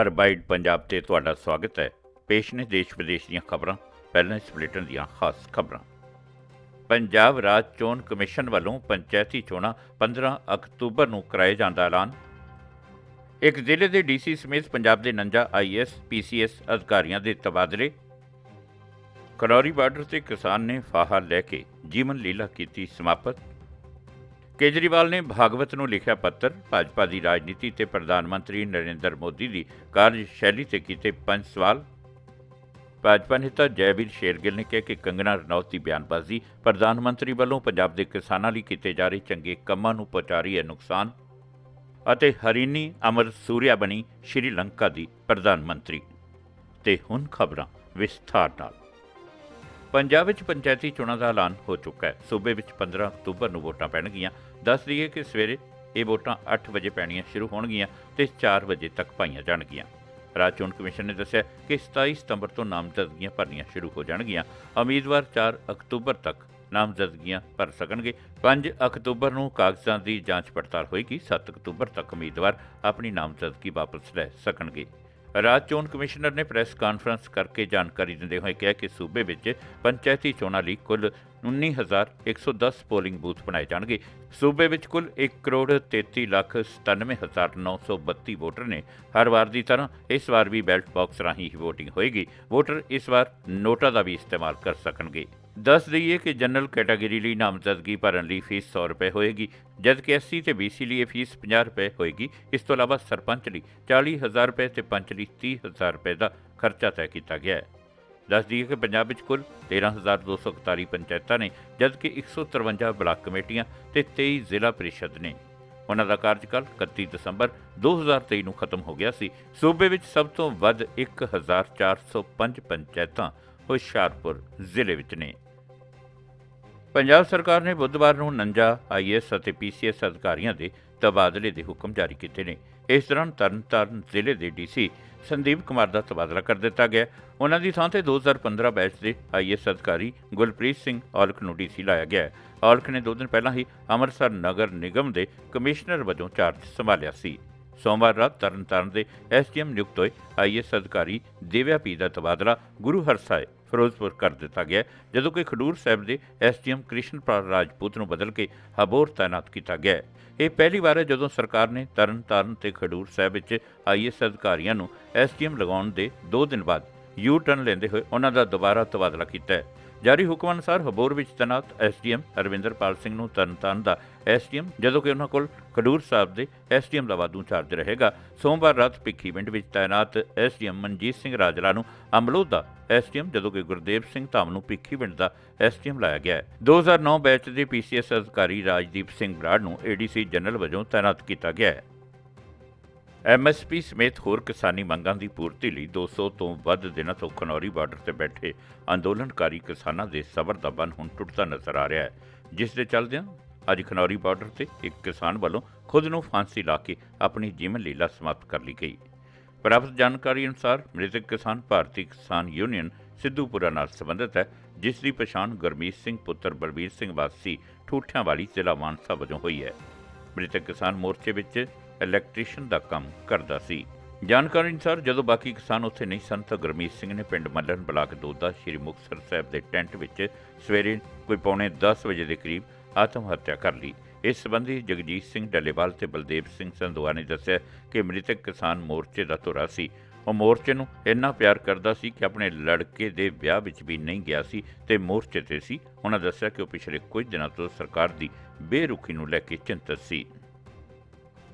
ਅਰਬਾਈਡ ਪੰਜਾਬ ਤੇ ਤੁਹਾਡਾ ਸਵਾਗਤ ਹੈ। ਪੇਸ਼ ਨੇ ਦੇਸ਼ ਵਿਦੇਸ਼ ਦੀਆਂ ਖਬਰਾਂ, ਪਹਿਲਾਂ ਇਸ ਬੁਲੇਟਿਨ ਦੀਆਂ ਖਾਸ ਖਬਰਾਂ। ਪੰਜਾਬ ਰਾਜ ਚੋਣ ਕਮਿਸ਼ਨ ਵੱਲੋਂ ਪੰਚਾਇਤੀ ਚੋਣਾਂ 15 ਅਕਤੂਬਰ ਨੂੰ ਕਰਾਏ ਜਾਣ ਦਾ ਐਲਾਨ। ਇੱਕ ਜ਼ਿਲ੍ਹੇ ਦੇ ਡੀਸੀ ਸਮੇਤ ਪੰਜਾਬ ਦੇ 49 ਆਈਐਸ ਪੀਸੀਐਸ ਅਧਿਕਾਰੀਆਂ ਦੇ ਤਬਾਦਲੇ। ਕਨੌਰੀ ਬਾਰਡਰ ਤੇ ਕਿਸਾਨ ਨੇ ਫਾਹਾ ਲੈ ਕੇ ਜੀਵਨ ਲੀਲਾ ਕੀਤੀ ਸਮਾਪਤ। ਕੇਜਰੀਵਾਲ ਨੇ ਭਾਗਵਤ ਨੂੰ ਲਿਖਿਆ ਪੱਤਰ। ਭਾਜਪਾ ਦੀ ਰਾਜਨੀਤੀ ਤੇ ਪ੍ਰਧਾਨ ਮੰਤਰੀ ਨਰਿੰਦਰ ਮੋਦੀ ਦੀ ਕਾਰਜਸ਼ੈਲੀ ਤੇ ਕੀਤੇ ਪੰਜ ਸਵਾਲ। ਭਾਜਪਾ ਨੇਤਾ ਜੈਵੀਰ ਸ਼ੇਰਗਿੱਲ ਨੇ ਕਿਹਾ ਕਿ ਕੰਗਨਾ ਰਣੌਤ ਦੀ ਬਿਆਨਬਾਜ਼ੀ ਪ੍ਰਧਾਨ ਮੰਤਰੀ ਵੱਲੋਂ ਪੰਜਾਬ ਦੇ ਕਿਸਾਨਾਂ ਲਈ ਕੀਤੇ ਜਾ ਰਹੇ ਚੰਗੇ ਕੰਮਾਂ ਨੂੰ ਪਹੁੰਚਾ ਰਹੀ ਹੈ ਨੁਕਸਾਨ ਅਤੇ ਹਰੀਨੀ ਅਮਰ ਸੂਰਿਆ ਬਣੀ ਸ਼੍ਰੀਲੰਕਾ ਦੀ ਪ੍ਰਧਾਨ ਮੰਤਰੀ। ਤੇ ਹੁਣ ਖਬਰਾਂ ਵਿਸਥਾਰ ਨਾਲ। ਪੰਜਾਬ ਵਿੱਚ ਪੰਚਾਇਤੀ ਚੋਣਾਂ ਦਾ ਐਲਾਨ ਹੋ ਚੁੱਕਾ ਹੈ। ਸੂਬੇ ਵਿੱਚ 15 ਅਕਤੂਬਰ ਨੂੰ ਵੋਟਾਂ ਪੈਣਗੀਆਂ। ਦੱਸ ਦਈਏ ਕਿ ਸਵੇਰੇ ਇਹ ਵੋਟਾਂ 8 ਵਜੇ ਪੈਣੀਆਂ ਸ਼ੁਰੂ ਹੋਣਗੀਆਂ ਤੇ 4 ਵਜੇ ਤੱਕ ਪਾਈਆਂ ਜਾਣਗੀਆਂ। ਰਾਜ ਚੋਣ ਕਮਿਸ਼ਨ ਨੇ ਦੱਸਿਆ ਕਿ 27 ਸਤੰਬਰ ਤੋਂ ਨਾਮਜ਼ਦਗੀਆਂ ਭਰਨੀਆਂ ਸ਼ੁਰੂ ਹੋ ਜਾਣਗੀਆਂ। ਉਮੀਦਵਾਰ 4 ਅਕਤੂਬਰ ਤੱਕ ਨਾਮਜ਼ਦਗੀਆਂ ਭਰ ਸਕਣਗੇ। 5 ਅਕਤੂਬਰ ਨੂੰ ਕਾਗਜ਼ਾਂ ਦੀ ਜਾਂਚ ਪੜਤਾਲ ਹੋਏਗੀ। 7 ਅਕਤੂਬਰ ਤੱਕ ਉਮੀਦਵਾਰ ਆਪਣੀ ਨਾਮਜ਼ਦਗੀ ਵਾਪਸ ਲੈ ਸਕਣਗੇ। ਰਾਜ ਚੋਣ ਕਮਿਸ਼ਨਰ ਨੇ ਪ੍ਰੈਸ ਕਾਨਫਰੰਸ ਕਰਕੇ ਜਾਣਕਾਰੀ ਦਿੰਦੇ ਹੋਏ ਕਿਹਾ ਕਿ ਸੂਬੇ ਵਿੱਚ ਪੰਚਾਇਤੀ ਚੋਣਾਂ ਲਈ ਕੁੱਲ 19110 ਪੋਲਿੰਗ ਬੂਥ ਬਣਾਏ ਜਾਣਗੇ। ਸੂਬੇ ਵਿੱਚ ਕੁੱਲ 1 ਕਰੋੜ 33 ਲੱਖ 97932 ਵੋਟਰ ਨੇ। ਹਰ ਵਾਰ ਦੀ ਤਰ੍ਹਾਂ ਇਸ ਵਾਰ ਵੀ ਬੈਲਟ ਬਾਕਸ ਰਾਹੀਂ ਹੀ VOTING ਹੋਏਗੀ। ਵੋਟਰ ਇਸ ਵਾਰ ਨੋਟਾਂ ਦਾ ਵੀ ਇਸਤੇਮਾਲ ਕਰ ਸਕਣਗੇ। ਦੱਸ ਦਈਏ ਕਿ ਜਨਰਲ ਕੈਟਾਗਰੀ ਲਈ ਨਾਮਜ਼ਦਗੀ ਭਰਨ ਲਈ ਫੀਸ 100 ਰੁਪਏ ਹੋਏਗੀ, ਜਦਕਿ ਐਸਸੀ ਤੇ ਬੀਸੀ ਲਈ ਇਹ ਫੀਸ 50 ਰੁਪਏ ਹੋਏਗੀ। ਇਸ ਤੋਂ ਇਲਾਵਾ ਸਰਪੰਚ ਲਈ 40000 ਰੁਪਏ ਤੇ ਪੰਚ ਲਈ 30000 ਰੁਪਏ ਦਾ ਖਰਚਾ ਤੈਅ ਕੀਤਾ ਗਿਆ ਹੈ। ਦੱਸ ਦਈਏ ਕਿ ਪੰਜਾਬ ਵਿੱਚ ਕੁੱਲ 13241 ਪੰਚਾਇਤਾਂ ਨੇ, ਜਦਕਿ 153 ਬਲਾਕ ਕਮੇਟੀਆਂ ਤੇ 23 ਜ਼ਿਲ੍ਹਾ ਪ੍ਰੀਸ਼ਦ ਨੇ। ਉਹਨਾਂ ਦਾ ਕਾਰਜਕਾਲ 31 ਦਸੰਬਰ 2023 ਨੂੰ ਖਤਮ ਹੋ ਗਿਆ ਸੀ। ਸੂਬੇ ਵਿੱਚ ਸਭ ਤੋਂ ਵੱਧ 1405 ਪੰਚਾਇਤਾਂ ਹੁਸ਼ਿਆਰਪੁਰ ਜ਼ਿਲ੍ਹੇ ਵਿੱਚ ਨੇ। ਪੰਜਾਬ ਸਰਕਾਰ ਨੇ ਬੁੱਧਵਾਰ ਨੂੰ 49 ਆਈਐਸ ਅਤੇ ਪੀਸੀਐਸ ਅਧਿਕਾਰੀਆਂ ਦੇ ਤਬਾਦਲੇ ਦੇ ਹੁਕਮ ਜਾਰੀ ਕੀਤੇ ਨੇ। ਇਸ ਦੌਰਾਨ ਤਰਨਤਾਰਨ ਜ਼ਿਲ੍ਹੇ ਦੇ ਡੀਸੀ ਸੰਦੀਪ ਕੁਮਾਰ ਦਾ ਤਬਾਦਲਾ ਕਰ ਦਿੱਤਾ ਗਿਆ। ਉਹਨਾਂ ਦੀ ਥਾਂ ਤੇ 2015 ਬੈਚ ਦੇ ਆਈਐਸ ਅਧਿਕਾਰੀ ਗੁਲਪ੍ਰੀਤ ਸਿੰਘ ਔਲਖ ਨੂੰ ਡੀਸੀ ਲਾਇਆ ਗਿਆ। ਔਲਖ ਨੇ ਦੋ ਦਿਨ ਪਹਿਲਾਂ ਹੀ ਅੰਮ੍ਰਿਤਸਰ ਨਗਰ ਨਿਗਮ ਦੇ ਕਮਿਸ਼ਨਰ ਵਜੋਂ ਚਾਰਜ ਸੰਭਾਲਿਆ ਸੀ। ਸੋਮਵਾਰ ਰਾਤ ਤਰਨਤਾਰਨ ਦੇ ਐਸਡੀਐਮ ਨਿਯੁਕਤ ਹੋਏ ਆਈਐਸ ਅਧਿਕਾਰੀ ਦੇਵਿਆ ਪੀ ਦਾ ਤਬਾਦਲਾ ਗੁਰੂ ਹਰਸਾਏ ਫਿਰੋਜ਼ਪੁਰ ਕਰ ਦਿੱਤਾ ਗਿਆ। ਜਦੋਂ ਕਿ ਖਡੂਰ ਸਾਹਿਬ ਦੇ ਐਸਡੀਐਮ ਕ੍ਰਿਸ਼ਨਪਾਲ ਰਾਜਪੂਤ ਨੂੰ ਬਦਲ ਕੇ ਹਬੋਰ ਤਾਇਨਾਤ ਕੀਤਾ ਗਿਆ। ਇਹ ਪਹਿਲੀ ਵਾਰ ਹੈ ਜਦੋਂ ਸਰਕਾਰ ਨੇ ਤਰਨਤਾਰਨ ਤੇ ਖਡੂਰ ਸਾਹਿਬ ਵਿੱਚ ਆਈਐਸ ਅਧਿਕਾਰੀਆਂ ਨੂੰ ਐਸਡੀਐਮ ਲਗਾਉਣ ਦੇ 2 ਦਿਨ ਬਾਅਦ ਯੂ ਟਰਨ ਲੈਂਦੇ ਹੋਏ ਉਹਨਾਂ ਦਾ ਦੁਬਾਰਾ ਤਬਾਦਲਾ ਕੀਤਾ ਹੈ। ਜਾਰੀ ਹੁਕਮ ਅਨੁਸਾਰ ਹਬੋਰ ਵਿੱਚ ਤੈਨਾਤ ਐਸਡੀਐਮ ਅਰਵਿੰਦਰਪਾਲ ਸਿੰਘ ਨੂੰ ਤਰਨਤਾਰਨ ਦਾ ਐਸਡੀਐਮ, ਜਦੋਂ ਕਿ ਉਹਨਾਂ ਕੋਲ ਖਡੂਰ ਸਾਹਿਬ ਦੇ ਐਸਡੀਐਮ ਦਾ ਵਾਧੂ ਚਾਰਜ ਰਹੇਗਾ, ਸੋਮਵਾਰ ਰਾਤ ਭਿੱਖੀਵਿੰਡ ਵਿੱਚ ਤੈਨਾਤ ਐਸਡੀਐਮ ਮਨਜੀਤ ਸਿੰਘ ਰਾਜਲਾ ਨੂੰ ਅਮਲੋਹ ਦਾ ਐਸਡੀਐਮ ਜਦੋਂ ਕਿ ਗੁਰਦੇਵ ਸਿੰਘ ਧਾਮ ਨੂੰ ਭਿੱਖੀ ਪਿੰਡ ਦਾ ਐਸਡੀਐਮ ਲਾਇਆ ਗਿਆ ਹੈ। 2009 ਬੈਚ ਦੇ ਪੀਸੀਐਸ ਅਧਿਕਾਰੀ ਰਾਜਦੀਪ ਸਿੰਘ ਬਰਾੜ ਨੂੰ ਏਡੀਸੀ ਜਨਰਲ ਵਜੋਂ ਤੈਨਾਤ ਕੀਤਾ ਗਿਆ ਹੈ। ਐਮਐਸਪੀ ਸਮੇਤ ਹੋਰ ਕਿਸਾਨੀ ਮੰਗਾਂ ਦੀ ਪੂਰਤੀ ਲਈ 200 ਤੋਂ ਵੱਧ ਦਿਨਾਂ ਤੋਂ ਖਨੌਰੀ ਬਾਰਡਰ ਤੇ ਬੈਠੇ ਅੰਦੋਲਨਕਾਰੀ ਕਿਸਾਨਾਂ ਦੇ ਸਬਰ ਦਾ ਬੰਨ ਹੁਣ ਟੁੱਟਦਾ ਨਜ਼ਰ ਆ ਰਿਹਾ ਹੈ। ਜਿਸ ਦੇ ਚੱਲਦਿਆਂ ਅੱਜ ਖਨੌਰੀ ਬਾਰਡਰ ਤੇ ਇੱਕ ਕਿਸਾਨ ਵੱਲੋਂ ਖੁਦ ਨੂੰ ਫਾਂਸੀ ਲਾ ਕੇ ਆਪਣੀ ਜੀਵਨ ਲੀਲਾ ਸਮਾਪਤ ਕਰ ਲਈ ਗਈ। ਪ੍ਰਾਪਤ ਜਾਣਕਾਰੀ ਅਨੁਸਾਰ ਮ੍ਰਿਤਕ ਕਿਸਾਨ ਭਾਰਤੀ ਕਿਸਾਨ ਯੂਨੀਅਨ ਸਿੱਧੂਪੁਰਾ ਨਾਲ ਸੰਬੰਧਿਤ ਹੈ, ਜਿਸ ਦੀ ਪਛਾਣ ਗੁਰਮੀਤ ਸਿੰਘ ਪੁੱਤਰ ਬਲਬੀਰ ਸਿੰਘ ਵਾਸੀ ਠੂਠਿਆਂ ਵਾਲੀ ਜ਼ਿਲ੍ਹਾ ਮਾਨਸਾ ਵਜੋਂ ਹੋਈ ਹੈ। ਮ੍ਰਿਤਕ ਕਿਸਾਨ ਮੋਰਚੇ ਵਿੱਚ ਇਲੈਕਟ੍ਰੀਸ਼ੀਅਨ ਦਾ ਕੰਮ ਕਰਦਾ ਸੀ। ਜਾਣਕਾਰੀ ਅਨੁਸਾਰ ਜਦੋਂ ਬਾਕੀ ਕਿਸਾਨ ਉੱਥੇ ਨਹੀਂ ਸਨ ਤਾਂ ਗੁਰਮੀਤ ਸਿੰਘ ਨੇ ਪਿੰਡ ਮੱਲਣ ਬਲਾਕ ਦੋਦਾ ਸ਼੍ਰੀ ਮੁਕਤਸਰ ਸਾਹਿਬ ਦੇ ਟੈਂਟ ਵਿੱਚ ਸਵੇਰੇ ਕੋਈ ਪੌਣੇ 10 ਵਜੇ ਦੇ ਕਰੀਬ ਆਤਮ ਹੱਤਿਆ ਕਰ ਲਈ। ਇਸ ਸੰਬੰਧੀ ਜਗਜੀਤ ਸਿੰਘ ਡੱਲੇਵਾਲ ਤੇ ਬਲਦੇਵ ਸਿੰਘ ਸੰਧਵਾ ਨੇ ਦੱਸਿਆ ਕਿ ਮ੍ਰਿਤਕ ਕਿਸਾਨ ਮੋਰਚੇ ਦਾ ਧੁਰਾ ਸੀ। ਉਹ ਮੋਰਚੇ ਨੂੰ ਇੰਨਾ ਪਿਆਰ ਕਰਦਾ ਸੀ ਕਿ ਆਪਣੇ ਲੜਕੇ ਦੇ ਵਿਆਹ ਵਿੱਚ ਵੀ ਨਹੀਂ ਗਿਆ ਸੀ ਤੇ ਮੋਰਚੇ ਤੇ ਸੀ। ਉਹਨਾਂ ਦੱਸਿਆ ਕਿ ਉਹ ਪਿਛਲੇ ਕੁਝ ਦਿਨਾਂ ਤੋਂ ਸਰਕਾਰ ਦੀ ਬੇਰੁਖੀ ਨੂੰ ਲੈ ਕੇ ਚਿੰਤਤ ਸੀ।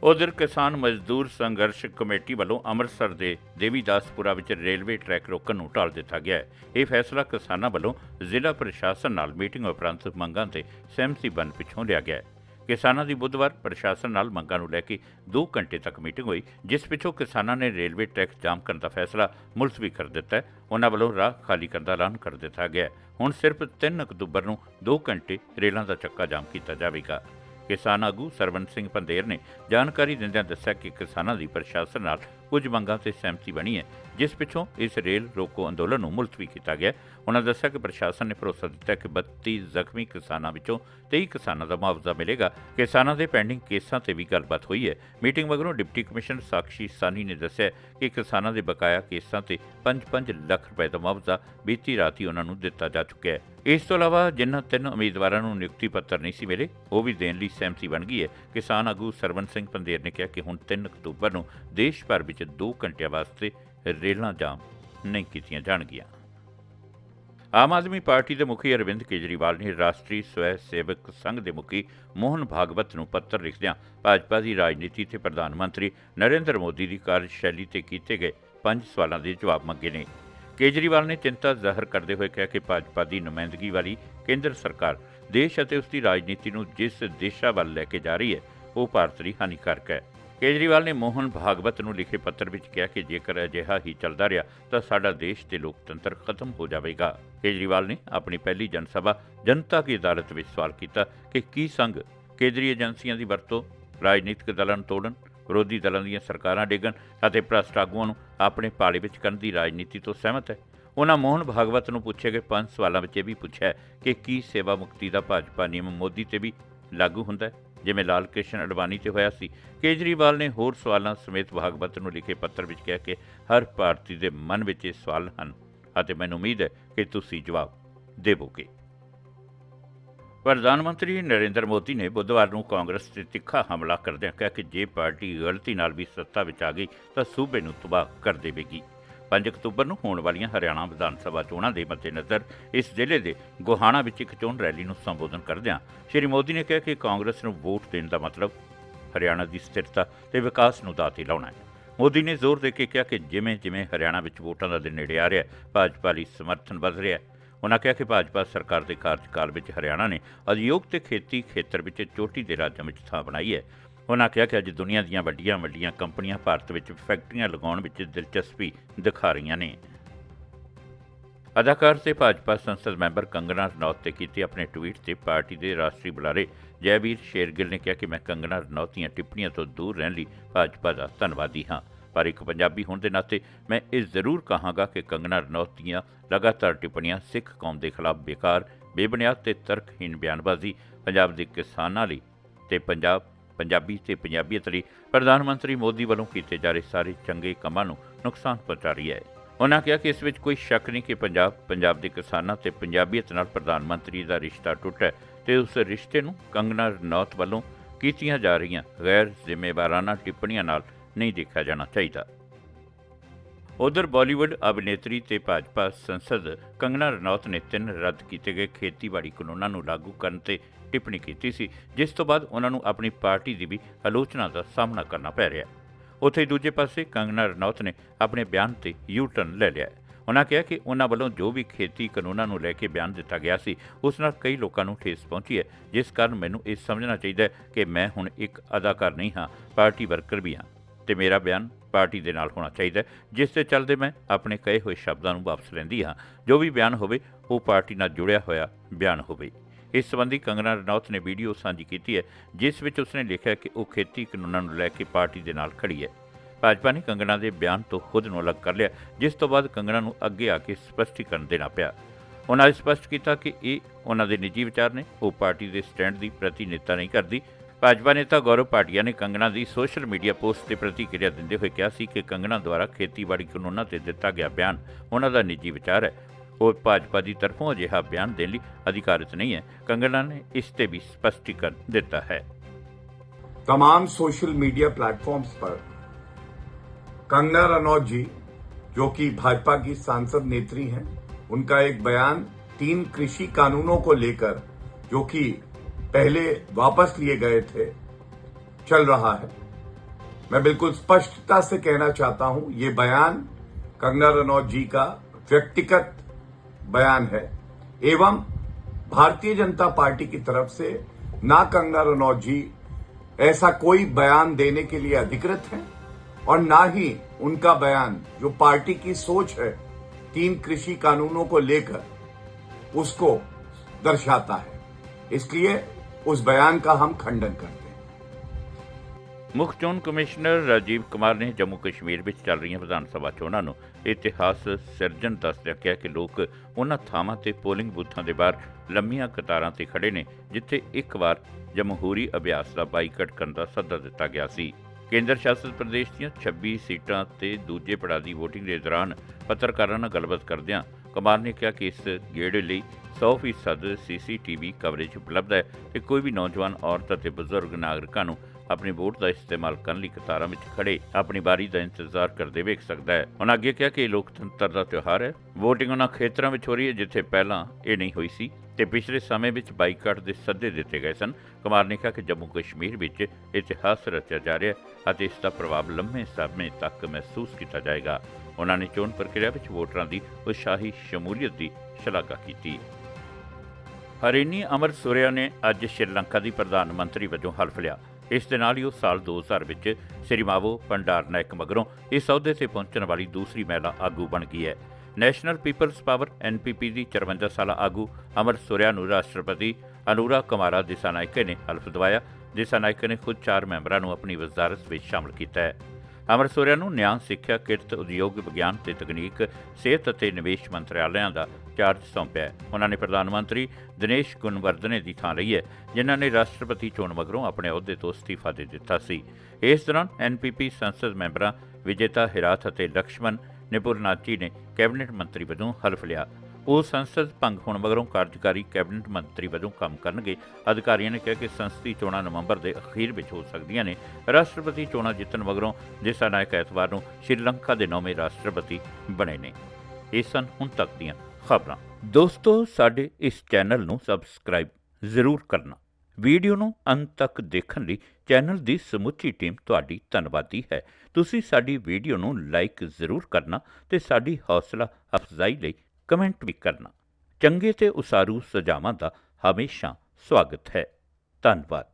ਉਧਰ ਕਿਸਾਨ ਮਜ਼ਦੂਰ ਸੰਘਰਸ਼ ਕਮੇਟੀ ਵੱਲੋਂ ਅੰਮ੍ਰਿਤਸਰ ਦੇ ਦੇਵੀਦਾਸਪੁਰਾ ਵਿੱਚ ਰੇਲਵੇ ਟਰੈਕ ਰੋਕਣ ਨੂੰ ਟਾਲ ਦਿੱਤਾ ਗਿਆ ਹੈ। ਇਹ ਫੈਸਲਾ ਕਿਸਾਨਾਂ ਵੱਲੋਂ ਜ਼ਿਲ੍ਹਾ ਪ੍ਰਸ਼ਾਸਨ ਨਾਲ ਮੀਟਿੰਗ ਉਪਰੰਤ ਮੰਗਾਂ ਤੇ ਸਹਿਮਤੀ ਬਣ ਪਿੱਛੋਂ ਲਿਆ ਗਿਆ ਹੈ। ਕਿਸਾਨਾਂ ਦੀ ਬੁੱਧਵਾਰ ਪ੍ਰਸ਼ਾਸਨ ਨਾਲ ਮੰਗਾਂ ਨੂੰ ਲੈ ਕੇ 2 ਘੰਟੇ ਤੱਕ ਮੀਟਿੰਗ ਹੋਈ, ਜਿਸ ਪਿੱਛੋਂ ਕਿਸਾਨਾਂ ਨੇ ਰੇਲਵੇ ਟਰੈਕ ਜਾਮ ਕਰਨ ਦਾ ਫੈਸਲਾ ਮੁਲਤਵੀ ਕਰ ਦਿੱਤਾ ਹੈ। ਉਹਨਾਂ ਵੱਲੋਂ ਰਾਹ ਖਾਲੀ ਕਰਨ ਦਾ ਐਲਾਨ ਕਰ ਦਿੱਤਾ ਗਿਆ ਹੁਣ ਸਿਰਫ 3 ਅਕਤੂਬਰ ਨੂੰ 2 ਘੰਟੇ ਰੇਲਾਂ ਦਾ ਚੱਕਾ ਜਾਮ ਕੀਤਾ ਜਾਵੇਗਾ। ਕਿਸਾਨ ਆਗੂ ਸਰਵਨ ਸਿੰਘ ਪੰਦੇਰ ਨੇ ਜਾਣਕਾਰੀ ਦਿੰਦਿਆਂ ਦੱਸਿਆ ਕਿ ਕਿਸਾਨਾਂ ਦੀ ਪ੍ਰਸ਼ਾਸਨ ਨਾਲ ਕੁਝ ਮੰਗਾਂ ਤੇ ਸਹਿਮਤੀ ਬਣੀ ਹੈ, ਜਿਸ ਪਿੱਛੋਂ ਇਸ ਰੇਲ ਰੋਕੋ ਅੰਦੋਲਨ ਨੂੰ ਮੁਲਤਵੀ ਕੀਤਾ ਗਿਆ। ਉਹਨਾਂ ਦੱਸਿਆ ਕਿ ਪ੍ਰਸ਼ਾਸਨ ਨੇ ਭਰੋਸਾ ਦਿੱਤਾ ਕਿ 32 ਜ਼ਖਮੀ ਕਿਸਾਨਾਂ ਵਿੱਚੋਂ 23 ਕਿਸਾਨਾਂ ਦਾ ਮੁਆਵਜ਼ਾ ਮਿਲੇਗਾ। ਕਿਸਾਨਾਂ ਦੇ ਪੈਂਡਿੰਗ ਕੇਸਾਂ ਤੇ ਵੀ ਗੱਲਬਾਤ ਹੋਈ ਹੈ। ਮੀਟਿੰਗ ਮਗਰੋਂ ਡਿਪਟੀ ਕਮਿਸ਼ਨਰ ਸਾਕਸ਼ੀ ਸਾਨੀ ਨੇ ਦੱਸਿਆ ਕਿ ਕਿਸਾਨਾਂ ਦੇ ਬਕਾਇਆ ਕੇਸਾਂ ਤੇ 5-5 ਲੱਖ ਰੁਪਏ ਦਾ ਮੁਆਵਜ਼ਾ ਬੀਤੀ ਰਾਤ ਹੀ ਉਹਨਾਂ ਨੂੰ ਦਿੱਤਾ ਜਾ ਚੁੱਕਿਆ ਹੈ। ਇਸ ਤੋਂ ਇਲਾਵਾ ਜਿਨ੍ਹਾਂ ਤਿੰਨ ਉਮੀਦਵਾਰਾਂ ਨੂੰ ਨਿਯੁਕਤੀ ਪੱਤਰ ਨਹੀਂ ਸੀ ਮਿਲੇ, ਉਹ ਵੀ ਦੇਣ ਲਈ ਸਹਿਮਤੀ ਬਣ ਗਈ ਹੈ। ਕਿਸਾਨ ਆਗੂ ਸਰਵਨ ਸਿੰਘ ਪੰਦੇਰ ਨੇ ਕਿਹਾ ਕਿ ਹੁਣ 3 ਅਕਤੂਬਰ ਨੂੰ ਦੇਸ਼ ਭਰ ਵਿੱਚ 2 ਘੰਟਿਆਂ ਵਾਸਤੇ ਰੇਲਾਂ ਜਾਮ ਨਹੀਂ ਕੀਤੀਆਂ ਜਾਣਗੀਆਂ। ਆਮ ਆਦਮੀ ਪਾਰਟੀ ਦੇ ਮੁਖੀ ਅਰਵਿੰਦ ਕੇਜਰੀਵਾਲ ਨੇ ਰਾਸ਼ਟਰੀ ਸਵੈ ਸੇਵਕ ਸੰਘ ਦੇ ਮੁਖੀ ਮੋਹਨ ਭਾਗਵਤ ਨੂੰ ਪੱਤਰ ਲਿਖਦਿਆਂ ਭਾਜਪਾ ਦੀ ਰਾਜਨੀਤੀ ਤੇ ਪ੍ਰਧਾਨ ਮੰਤਰੀ ਨਰਿੰਦਰ ਮੋਦੀ ਦੀ ਕਾਰਜਸ਼ੈਲੀ ਤੇ ਕੀਤੇ ਗਏ ਪੰਜ ਸਵਾਲਾਂ ਦੇ ਜਵਾਬ ਮੰਗੇ ਨੇ। ਕੇਜਰੀਵਾਲ ਨੇ ਚਿੰਤਾ ਜ਼ਾਹਰ ਕਰਦੇ ਹੋਏ ਕਿਹਾ ਕਿ ਭਾਜਪਾ ਦੀ ਨੁਮਾਇੰਦਗੀ ਵਾਲੀ ਕੇਂਦਰ ਸਰਕਾਰ ਦੇਸ਼ ਅਤੇ ਉਸ ਦੀ ਰਾਜਨੀਤੀ ਨੂੰ ਜਿਸ ਦਿਸ਼ਾ ਵੱਲ ਲੈ ਕੇ ਜਾ ਰਹੀ ਹੈ, ਉਹ ਭਾਰਤ ਲਈ ਹਾਨੀਕਾਰਕ ਹੈ। ਕੇਜਰੀਵਾਲ ਨੇ ਮੋਹਨ ਭਾਗਵਤ ਨੂੰ ਲਿਖੇ ਪੱਤਰ ਵਿੱਚ ਕਿਹਾ ਕਿ ਜੇਕਰ ਅਜਿਹਾ ਹੀ ਚੱਲਦਾ ਰਿਹਾ, ਤਾਂ ਸਾਡਾ ਦੇਸ਼ ਤੇ ਲੋਕਤੰਤਰ ਖਤਮ ਹੋ ਜਾਵੇਗਾ। ਕੇਜਰੀਵਾਲ ਨੇ ਆਪਣੀ ਪਹਿਲੀ ਜਨ ਸਭਾ ਜਨਤਾ ਕੀ ਅਦਾਲਤ ਵਿੱਚ ਸਵਾਲ ਕੀਤਾ ਕਿ ਕੀ ਸੰਘ ਕੇਂਦਰੀ ਏਜੰਸੀਆਂ ਦੀ ਵਰਤੋਂ, ਰਾਜਨੀਤਿਕ ਦਲਾਂ ਨੂੰ ਤੋੜਨ ਵਿਰੋਧੀ ਦਲਾਂ ਦੀਆਂ ਸਰਕਾਰਾਂ ਡੇਗਣ ਅਤੇ ਭ੍ਰਸ਼ਟ ਆਗੂਆਂ ਨੂੰ ਆਪਣੇ ਪਾਲੇ ਵਿੱਚ ਕਰਨ ਦੀ ਰਾਜਨੀਤੀ ਤੋਂ ਸਹਿਮਤ ਹੈ। ਉਹਨਾਂ ਮੋਹਨ ਭਾਗਵਤ ਨੂੰ ਪੁੱਛੇ ਗਏ ਪੰਜ ਸਵਾਲਾਂ ਵਿੱਚ ਇਹ ਵੀ ਪੁੱਛਿਆ ਕਿ ਕੀ ਸੇਵਾ ਮੁਕਤੀ ਦਾ ਭਾਜਪਾ ਨਿਯਮ ਮੋਦੀ ਤੇ ਵੀ ਲਾਗੂ ਹੁੰਦਾ ਹੈ? ਜਿਵੇਂ ਲਾਲ ਕ੍ਰਿਸ਼ਨ ਅਡਵਾਨੀ ਤੇ ਹੋਇਆ ਸੀ। ਕੇਜਰੀਵਾਲ ਨੇ ਹੋਰ ਸਵਾਲਾਂ ਸਮੇਤ ਭਾਗਵਤ ਨੂੰ ਲਿਖੇ ਪੱਤਰ ਵਿੱਚ ਕਿਹਾ ਕਿ ਹਰ ਭਾਰਤੀ ਦੇ ਮਨ ਵਿੱਚ ਇਹ ਸਵਾਲ ਹਨ ਅਤੇ ਮੈਨੂੰ ਉਮੀਦ ਹੈ ਕਿ ਤੁਸੀਂ ਜਵਾਬ ਦੇਵੋਗੇ। ਪ੍ਰਧਾਨ ਮੰਤਰੀ ਨਰਿੰਦਰ ਮੋਦੀ ਨੇ ਬੁੱਧਵਾਰ ਨੂੰ ਕਾਂਗਰਸ ਤੇ ਤਿੱਖਾ ਹਮਲਾ ਕਰਦਿਆਂ ਕਿਹਾ ਕਿ ਜੇ ਪਾਰਟੀ ਗਲਤੀ ਨਾਲ ਵੀ ਸੱਤਾ ਵਿੱਚ ਆ ਗਈ, ਤਾਂ ਸੂਬੇ ਨੂੰ ਤਬਾਹ ਕਰ ਦੇਵੇਗੀ। 5 ਅਕਤੂਬਰ ਨੂੰ ਹੋਣ ਵਾਲੀਆਂ ਹਰਿਆਣਾ ਵਿਧਾਨ ਸਭਾ ਚੋਣਾਂ ਦੇ ਮੱਦੇਨਜ਼ਰ ਇਸ ਜ਼ਿਲ੍ਹੇ ਦੇ ਗੋਹਾਣਾ ਵਿੱਚ ਇੱਕ ਚੋਣ ਰੈਲੀ ਨੂੰ ਸੰਬੋਧਨ ਕਰਦਿਆਂ ਸ਼੍ਰੀ ਮੋਦੀ ਨੇ ਕਿਹਾ ਕਿ ਕਾਂਗਰਸ ਨੂੰ ਵੋਟ ਦੇਣ ਦਾ ਮਤਲਬ ਹਰਿਆਣਾ ਦੀ ਸਥਿਰਤਾ ਤੇ ਵਿਕਾਸ ਨੂੰ ਦਾਅ ਤੇ ਲਾਉਣਾ ਹੈ। ਮੋਦੀ ਨੇ ਜ਼ੋਰ ਦੇ ਕੇ ਕਿਹਾ ਕਿ ਜਿਵੇਂ ਜਿਵੇਂ ਹਰਿਆਣਾ ਵਿੱਚ ਵੋਟਾਂ ਦਾ ਦਿਨ ਨੇੜੇ ਆ ਰਿਹਾ ਭਾਜਪਾ ਲਈ ਸਮਰਥਨ ਵੱਧ ਰਿਹਾ ਹੈ। ਉਨ੍ਹਾਂ ਕਿਹਾ ਕਿ ਭਾਜਪਾ ਸਰਕਾਰ ਦੇ ਕਾਰਜਕਾਲ ਵਿੱਚ ਹਰਿਆਣਾ ਨੇ ਉਦਯੋਗ ਤੇ ਖੇਤੀ ਖੇਤਰ ਵਿੱਚ ਚੋਟੀ ਦੇ ਰਾਜਾਂ ਵਿੱਚ ਥਾਂ ਬਣਾਈ ਹੈ। ਉਨ੍ਹਾਂ ਕਿਹਾ ਕਿ ਅੱਜ ਦੁਨੀਆ ਦੀਆਂ ਵੱਡੀਆਂ ਵੱਡੀਆਂ ਕੰਪਨੀਆਂ ਭਾਰਤ ਵਿੱਚ ਫੈਕਟਰੀਆਂ ਲਗਾਉਣ ਵਿੱਚ ਦਿਲਚਸਪੀ ਦਿਖਾ ਰਹੀਆਂ ਨੇ। ਅਦਾਕਾਰ ਤੇ ਭਾਜਪਾ ਸੰਸਦ ਮੈਂਬਰ ਕੰਗਨਾ ਰਣੌਤ ਤੇ ਕੀਤੇ ਆਪਣੇ ਟਵੀਟ ਤੇ ਪਾਰਟੀ ਦੇ ਰਾਸ਼ਟਰੀ ਬੁਲਾਰੇ ਜੈਵੀਰ ਸ਼ੇਰਗਿੱਲ ਨੇ ਕਿਹਾ ਕਿ ਮੈਂ ਕੰਗਨਾ ਰਣੌਤ ਦੀਆਂ ਟਿੱਪਣੀਆਂ ਤੋਂ ਦੂਰ ਰਹਿਣ ਲਈ ਭਾਜਪਾ ਦਾ ਧੰਨਵਾਦੀ ਹਾਂ। ਪਰ ਇੱਕ ਪੰਜਾਬੀ ਹੋਣ ਦੇ ਨਾਤੇ ਮੈਂ ਇਹ ਜ਼ਰੂਰ ਕਹਾਂਗਾ ਕਿ ਕੰਗਨਾ ਰਣੌਤ ਦੀਆਂ ਲਗਾਤਾਰ ਟਿੱਪਣੀਆਂ ਸਿੱਖ ਕੌਮ ਦੇ ਖਿਲਾਫ ਬੇਕਾਰ, ਬੇਬੁਨਿਆਦ ਤੇ ਤਰਕਹੀਣ ਬਿਆਨਬਾਜ਼ੀ ਪੰਜਾਬ ਦੇ ਕਿਸਾਨਾਂ ਲਈ ਤੇ ਪੰਜਾਬ, ਪੰਜਾਬੀ ਤੇ ਪੰਜਾਬੀਅਤ ਲਈ ਪ੍ਰਧਾਨ ਮੰਤਰੀ ਮੋਦੀ ਵੱਲੋਂ ਕੀਤੇ ਜਾ ਰਹੇ ਸਾਰੇ ਚੰਗੇ ਕੰਮਾਂ ਨੂੰ ਨੁਕਸਾਨ ਪਹੁੰਚਾ ਰਹੀ ਹੈ। ਉਹਨਾਂ ਕਿਹਾ ਕਿ ਇਸ ਵਿੱਚ ਕੋਈ ਸ਼ੱਕ ਨਹੀਂ ਕਿ ਪੰਜਾਬ ਪੰਜਾਬ ਦੇ ਕਿਸਾਨਾਂ ਤੇ ਪੰਜਾਬੀਅਤ ਨਾਲ ਪ੍ਰਧਾਨ ਮੰਤਰੀ ਦਾ ਰਿਸ਼ਤਾ ਟੁੱਟਾ ਹੈ ਤੇ ਉਸ ਰਿਸ਼ਤੇ ਨੂੰ ਕੰਗਨਾ ਰਣੌਤ ਵੱਲੋਂ ਕੀਤੀਆਂ ਜਾ ਰਹੀਆਂ ਗੈਰ ਜ਼ਿੰਮੇਵਾਰਾਨਾ ਟਿੱਪਣੀਆਂ ਨਾਲ ਨਹੀਂ ਦੇਖਿਆ ਜਾਣਾ ਚਾਹੀਦਾ। ਉਧਰ ਬਾਲੀਵੁੱਡ ਅਭਿਨੇਤਰੀ ਤੇ ਭਾਜਪਾ ਸੰਸਦ ਕੰਗਨਾ ਰਣੌਤ ਨੇ ਤਿੰਨ ਰੱਦ ਕੀਤੇ ਗਏ ਖੇਤੀਬਾੜੀ ਕਾਨੂੰਨਾਂ ਨੂੰ ਲਾਗੂ ਕਰਨ ਤੇ ਟਿੱਪਣੀ ਕੀਤੀ ਸੀ, ਜਿਸ ਤੋਂ ਬਾਅਦ ਉਹਨਾਂ ਨੂੰ ਆਪਣੀ ਪਾਰਟੀ ਦੀ ਵੀ ਆਲੋਚਨਾ ਦਾ ਸਾਹਮਣਾ ਕਰਨਾ ਪੈ ਰਿਹਾ। ਉੱਥੇ ਦੂਜੇ ਪਾਸੇ ਕੰਗਨਾ ਰਣੌਤ ਨੇ ਆਪਣੇ ਬਿਆਨ ਤੇ ਯੂ ਟਰਨ ਲੈ ਲਿਆ। ਉਹਨਾਂ ਕਿਹਾ ਕਿ ਉਹਨਾਂ ਵੱਲੋਂ ਜੋ ਵੀ ਖੇਤੀ ਕਾਨੂੰਨਾਂ ਨੂੰ ਲੈ ਕੇ ਬਿਆਨ ਦਿੱਤਾ ਗਿਆ ਸੀ, ਉਸ ਨਾਲ ਕਈ ਲੋਕਾਂ ਨੂੰ ਠੇਸ ਪਹੁੰਚੀ ਹੈ, ਜਿਸ ਕਾਰਨ ਮੈਨੂੰ ਇਹ ਸਮਝਣਾ ਚਾਹੀਦਾ ਹੈ ਕਿ ਮੈਂ ਹੁਣ ਇੱਕ ਅਦਾਕਾਰ ਨਹੀਂ ਹਾਂ, ਪਾਰਟੀ ਵਰਕਰ ਵੀ ਹਾਂ। ਤੇ ਮੇਰਾ ਬਿਆਨ ਪਾਰਟੀ ਦੇ ਨਾਲ ਹੋਣਾ ਚਾਹੀਦਾ ਜਿਸ ਤੇ ਚੱਲਦੇ ਮੈਂ ਆਪਣੇ ਕਹੇ ਹੋਏ ਸ਼ਬਦਾਂ ਨੂੰ ਵਾਪਸ ਲੈਂਦੀ ਹਾਂ। ਜੋ ਵੀ ਬਿਆਨ ਹੋਵੇ, ਉਹ ਪਾਰਟੀ ਨਾਲ ਜੁੜਿਆ ਹੋਇਆ ਬਿਆਨ ਹੋਵੇ। ਇਸ ਸੰਬੰਧੀ ਕੰਗਨਾ ਰਣੌਤ ਨੇ ਵੀਡੀਓ ਸਾਂਝੀ ਕੀਤੀ ਹੈ, ਜਿਸ ਵਿੱਚ ਉਸਨੇ ਲਿਖਿਆ ਕਿ ਉਹ ਖੇਤੀ ਕਾਨੂੰਨਾਂ ਨੂੰ ਲੈ ਕੇ ਪਾਰਟੀ ਦੇ ਨਾਲ ਖੜੀ ਹੈ। ਭਾਜਪਾ ਨੇ ਕੰਗਣਾ ਦੇ ਬਿਆਨ ਤੋਂ ਖੁਦ ਨੂੰ ਅਲੱਗ ਕਰ ਲਿਆ, ਜਿਸ ਤੋਂ ਬਾਅਦ ਕੰਗਣਾ ਨੂੰ ਅੱਗੇ ਆ ਕੇ ਸਪਸ਼ਟੀਕਰਨ ਦੇਣਾ ਪਿਆ। ਉਹਨਾਂ ਨੇ ਸਪਸ਼ਟ ਕੀਤਾ ਕਿ ਇਹ ਉਹਨਾਂ ਦੇ ਨਿੱਜੀ ਵਿਚਾਰ ਨੇ, ਉਹ ਪਾਰਟੀ ਦੇ ਸਟੈਂਡ ਦੀ ਪ੍ਰਤੀਨਿਧਤਾ ਨਹੀਂ ਕਰਦੀ ਭਾਜਪਾ ਨੇਤਾ ਗੌਰਵ ਭਾਟੀਆ ਨੇ ਕੰਗਨਾ ਦੀ ਸੋਸ਼ਲ ਮੀਡੀਆ ਪੋਸਟ ਤੇ ਪ੍ਰਤੀਕਿਰਿਆ ਦਿੰਦੇ ਹੋਏ ਕਿਹਾ ਸੀ ਕਿ ਕੰਗਨਾ ਦੁਆਰਾ ਖੇਤੀਬਾੜੀ ਕਾਨੂੰਨਾਂ ਤੇ ਦਿੱਤਾ ਗਿਆ ਬਿਆਨ ਉਹਨਾਂ ਦਾ ਨਿੱਜੀ ਵਿਚਾਰ ਹੈ ਉਹ ਭਾਜਪਾ ਦੀ ਤਰਫੋਂ ਅਜਿਹਾ ਬਿਆਨ ਦੇਣ ਲਈ ਅਧਿਕਾਰਿਤ ਨਹੀਂ ਹੈ ਕੰਗਨਾ ਨੇ ਇਸ ਤੇ ਵੀ ਸਪਸ਼ਟੀਕਰਨ ਦਿੱਤਾ ਹੈ तमाम सोशल मीडिया प्लेटफॉर्म्स पर कंगना रनौत जी जो कि भाजपा की सांसद नेत्री हैं उनका एक बयान तीन कृषि कानूनों को लेकर जो कि पहले वापस लिए गए थे, चल रहा है। मैं बिल्कुल स्पष्टता से कहना चाहता हूँ, ये बयान कंगना रनौत जी का व्यक्तिगत बयान है। एवं भारतीय जनता पार्टी की तरफ़ से ना कंगना रनौत जी ऐसा कोई बयान देने के लिए अधिकृत है, और ना ही उनका बयान, जो पार्टी की सोच है, तीन कृषि कानूनों को लेकर, उसको दर्शाता है। इसलिए उस बयान का हम खंडन करते हैं ਉਧਰ ਭਾਜਪਾ ਦੇ ਸੀਨੀਅਰ ਲੀਡਰ ਅਤੇ ਪੰਜਾਬ ਦੇ ਮੁੱਖ ਮੰਤਰੀ ਕੈਪਟਨ ਅਮਰਿੰਦਰ ਸਿੰਘ ਨੇ ਅੱਜ ਭਾਰਤੀ ਜਨਤਾ ਪਾਰਟੀ ਦੇ उस बयान का हम खंडन करते हैं ਮੁੱਖ ਚੋਣ ਕਮਿਸ਼ਨਰ ਰਾਜੀਵ ਕੁਮਾਰ ਨੇ ਜੰਮੂ ਕਸ਼ਮੀਰ ਵਿੱਚ ਚੱਲ ਰਹੀਆਂ ਵਿਧਾਨ ਸਭਾ ਚੋਣਾਂ ਨੂੰ ਇਤਿਹਾਸ ਸਿਰਜਣ ਦੱਸਦਿਆਂ ਕਿਹਾ ਕਿ ਲੋਕ ਉਹਨਾਂ ਥਾਵਾਂ ਤੇ ਪੋਲਿੰਗ ਬੂਥਾਂ ਦੇ ਬਾਹਰ ਲੰਮੀਆਂ ਕਤਾਰਾਂ ਤੇ ਖੜੇ ਨੇ ਜਿੱਥੇ ਇੱਕ ਵਾਰ ਜਮਹੂਰੀ ਅਭਿਆਸ ਦਾ ਬਾਈਕਾਟ ਕਰਨ ਦਾ ਸੱਦਾ ਦਿੱਤਾ ਗਿਆ ਸੀ ਕੇਂਦਰ ਸ਼ਾਸਿਤ ਪ੍ਰਦੇਸ਼ ਦੀਆਂ 26 ਸੀਟਾਂ ਤੇ ਦੂਜੇ ਪੜਾਅ ਦੀ VOTING ਦੇ ਦੌਰਾਨ ਪੱਤਰਕਾਰਾਂ ਨਾਲ ਗੱਲਬਾਤ ਕਰਦਿਆਂ ਕੁਮਾਰ ਨੇ ਕਿਹਾ ਕਿ ਇਸ ਗੇੜੇ ਲਈ 100% ਸੀਸੀਟੀਵੀ ਕਵਰੇਜ ਉਪਲਬਧ ਹੈ ਤੇ ਕੋਈ ਵੀ ਨੌਜਵਾਨ, ਔਰਤ ਅਤੇ ਬਜ਼ੁਰਗ ਨਾਗਰਿਕਾਂ ਨੂੰ ਆਪਣੀ ਵੋਟ ਦਾ ਇਸਤੇਮਾਲ ਕਰਨ ਲਈ ਕਤਾਰਾਂ ਵਿੱਚ ਖੜੇ। ਆਪਣੀ ਵਾਰੀ ਦਾ ਇੰਤਜ਼ਾਰ ਕਰਦੇ ਵੇਖ ਸਕਦਾ ਹੈ। ਉਹਨਾਂ ਅੱਗੇ ਕਿਹਾ ਕਿ ਇਹ ਲੋਕਤੰਤਰ ਦਾ ਤਿਉਹਾਰ ਹੈ। VOTING ਉਹਨਾਂ ਖੇਤਰਾਂ ਵਿੱਚ ਹੋ ਰਹੀ ਹੈ ਜਿੱਥੇ ਪਹਿਲਾਂ ਇਹ ਨਹੀਂ ਹੋਈ ਸੀ ਤੇ ਪਿਛਲੇ ਸਮੇਂ ਵਿੱਚ ਬਾਈਕਾਟ ਦੇ ਸੱਦੇ ਦਿੱਤੇ ਗਏ ਸਨ। ਕੁਮਾਰ ਨੇ ਕਿਹਾ ਕਿ ਜੰਮੂ ਕਸ਼ਮੀਰ ਵਿੱਚ ਇਤਿਹਾਸ ਰਚਿਆ ਜਾ ਰਿਹਾ ਹੈ ਅਤੇ ਇਸ ਦਾ ਪ੍ਰਭਾਵ ਲੰਮੇ ਸਮੇਂ ਤੱਕ ਮਹਿਸੂਸ ਕੀਤਾ ਜਾਏਗਾ। ਉਹਨਾਂ ਨੇ ਚੋਣ ਪ੍ਰਕਿਰਿਆ ਵਿੱਚ ਵੋਟਰਾਂ ਦੀ ਉਤਸ਼ਾਹੀ ਸ਼ਮੂਲੀਅਤ ਦੀ ਸ਼ਲਾਘਾ ਕੀਤੀ। ਹਰੀਨੀ ਅਮਰ ਸੂਰਿਆ ਨੇ ਅੱਜ ਸ਼੍ਰੀਲੰਕਾ ਦੀ ਪ੍ਰਧਾਨ ਮੰਤਰੀ ਵਜੋਂ ਹਲਫ ਲਿਆ। ਇਸ ਦੇ ਨਾਲ ਹੀ ਉਹ ਸਾਲ 2000 ਵਿੱਚ ਸ੍ਰੀ ਮਾਵੋ ਪੰਡਾਰ ਨਾਇਕ ਮਗਰੋਂ ਇਸ ਅਹੁਦੇ ਤੇ ਪਹੁੰਚਣ ਵਾਲੀ ਦੂਸਰੀ ਮਹਿਲਾ ਆਗੂ ਬਣ ਗਈ ਹੈ। ਨੈਸ਼ਨਲ ਪੀਪਲਸ ਪਾਵਰ ਐਨਪੀਪੀ ਦੀ 54 ਸਾਲਾ ਆਗੂ ਅਮਰ ਸੂਰਿਆ ਨੂੰ ਰਾਸ਼ਟਰਪਤੀ ਅਨੂਰਾ ਕੁਮਾਰਾ ਦਿਸਾਨਾਇਕੇ ਨੇ ਹਲਫ ਦਿਵਾਇਆ, ਦਿਸਾਨਾਇਕੇ ਨੇ ਖੁਦ ਚਾਰ ਮੈਂਬਰਾਂ ਨੂੰ ਆਪਣੀ ਵਜ਼ਾਰਤ ਵਿੱਚ ਸ਼ਾਮਲ ਕੀਤਾ ਹੈ। ਅਮਰ ਸੁਰਿਆ ਨੂੰ ਨਿਆਂ ਸਿੱਖਿਆ, ਕਿਰਤ, ਉਦਯੋਗ ਵਿਗਿਆਨ ਤੇ ਤਕਨੀਕ, ਸਿਹਤ ਅਤੇ ਨਿਵੇਸ਼ ਮੰਤਰਾਲਿਆਂ ਦਾ ਚਾਰਜ ਸੌਂਪਿਆ ਹੈ। ਉਹਨਾਂ ਨੇ ਪ੍ਰਧਾਨ ਮੰਤਰੀ ਦਿਨੇਸ਼ ਗੁਣਵਰਧਨੇ ਦੀ ਥਾਂ ਲਈ ਹੈ, ਜਿਨ੍ਹਾਂ ਨੇ ਰਾਸ਼ਟਰਪਤੀ ਚੋਣ ਮਗਰੋਂ ਆਪਣੇ ਅਹੁਦੇ ਤੋਂ ਅਸਤੀਫਾ ਦੇ ਦਿੱਤਾ ਸੀ। ਇਸ ਦੌਰਾਨ ਐਨਪੀਪੀ ਸੰਸਦ ਮੈਂਬਰਾਂ ਵਿਜੇਤਾ ਹਿਰਾਥ ਅਤੇ ਲਕਸ਼ਮਣ ਨਿਪੁਰਨਾਚੀ ਨੇ ਕੈਬਨਿਟ ਮੰਤਰੀ ਵਜੋਂ ਹਲਫ ਲਿਆ। ਉਹ ਸੰਸਦ ਭੰਗ ਹੋਣ ਮਗਰੋਂ ਕਾਰਜਕਾਰੀ ਕੈਬਨਿਟ ਮੰਤਰੀ ਵਜੋਂ ਕੰਮ ਕਰਨਗੇ। ਅਧਿਕਾਰੀਆਂ ਨੇ ਕਿਹਾ ਕਿ ਸੰਸਦੀ ਚੋਣਾਂ ਨਵੰਬਰ ਦੇ ਅਖੀਰ ਵਿੱਚ ਹੋ ਸਕਦੀਆਂ ਨੇ। ਰਾਸ਼ਟਰਪਤੀ ਚੋਣਾਂ ਜਿੱਤਣ ਮਗਰੋਂ ਜਿਸ ਨਾਇਕ ਐਤਵਾਰ ਨੂੰ ਸ਼੍ਰੀਲੰਕਾ ਦੇ ਨੌਵੇਂ ਰਾਸ਼ਟਰਪਤੀ ਬਣੇ ਨੇ। ਇਹ ਸਨ ਹੁਣ ਤੱਕ ਦੀਆਂ ਖਬਰਾਂ। ਦੋਸਤੋ, ਸਾਡੇ ਇਸ ਚੈਨਲ ਨੂੰ ਸਬਸਕ੍ਰਾਈਬ ਜ਼ਰੂਰ ਕਰਨਾ। ਵੀਡੀਓ ਨੂੰ ਅੰਤ ਤੱਕ ਦੇਖਣ ਲਈ ਚੈਨਲ ਦੀ ਸਮੁੱਚੀ ਟੀਮ ਤੁਹਾਡੀ ਧੰਨਵਾਦੀ ਹੈ। ਤੁਸੀਂ ਸਾਡੀ ਵੀਡੀਓ ਨੂੰ ਲਾਈਕ ਜ਼ਰੂਰ ਕਰਨਾ ਤੇ ਸਾਡੀ ਹੌਸਲਾ ਅਫਜ਼ਾਈ ਲਈ ਕਮੈਂਟ ਵੀ ਕਰਨਾ। ਚੰਗੇ ਤੇ ਉਸਾਰੂ ਸਜਾਵਾਂ ਦਾ ਹਮੇਸ਼ਾ ਸਵਾਗਤ ਹੈ। ਧੰਨਵਾਦ।